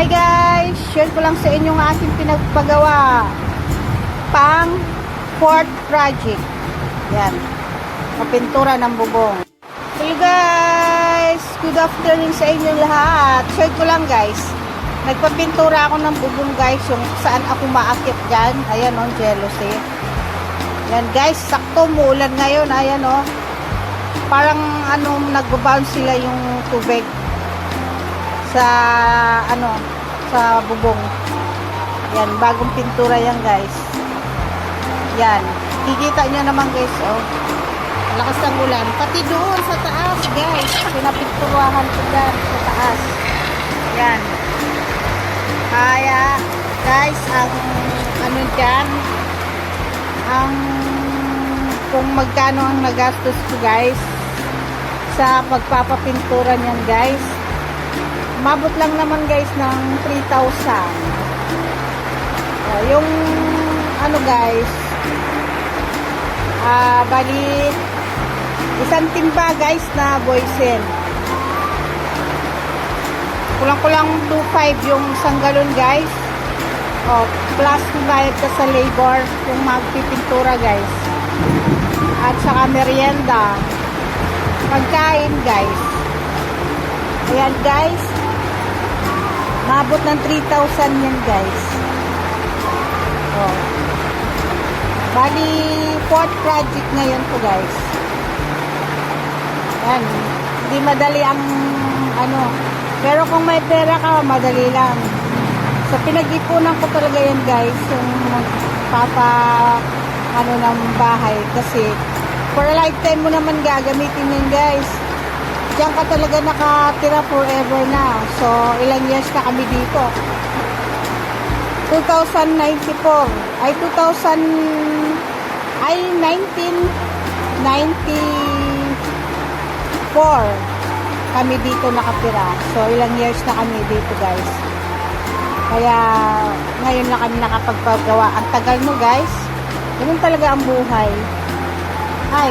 Hi guys! Share ko lang sa inyo ang aking pinagpagawa. Pang Fort Project. Yan. Mapintura ng bubong. Hello guys! Good afternoon sa inyo lahat. Share ko lang guys. Nagpapintura ako ng bubong guys. Yung saan ako maakit dyan. Ayan o, oh, jealousy. Yan guys, sakto muulan ngayon. Ayan o. Oh. Parang ano, nagbabounce sila yung tubig sa ano sa bubong. Yan bagong pintura yan guys. Yan. Kikita nyo naman guys oh. Lakas ng ulan. Pati doon sa taas guys. Pinapinturahan ko dyan sa taas. Yan. Kaya guys ang ano dyan ang kung magkano ang nagastos ko guys sa pagpapapintura niyan guys Mabot lang naman guys ng 3,000. Oh, yung ano guys, ah, bali isang timba guys na boysen. Kulang-kulang 2,500 yung isang galon guys. Oh, plus bayad ka sa labor kung magpipintura guys. At saka merienda. Pagkain guys. Ayan guys, Mabot ng 3,000 yan guys. Oh. Bali, fourth project ngayon ko guys. Yan. Hindi madali ang ano. Pero kung may pera ka, madali lang. Sa pinag-ipunan ko talaga yan guys. Yung papa ano ng bahay. Kasi for a lifetime mo naman gagamitin yan guys diyan ka talaga nakatira forever na. So, ilang years na kami dito. 2094. Ay, 2000... Ay, 1994 kami dito nakatira. So, ilang years na kami dito, guys. Kaya, ngayon na kami nakapagpagawa. Ang tagal mo, guys. Ganun talaga ang buhay. Ay,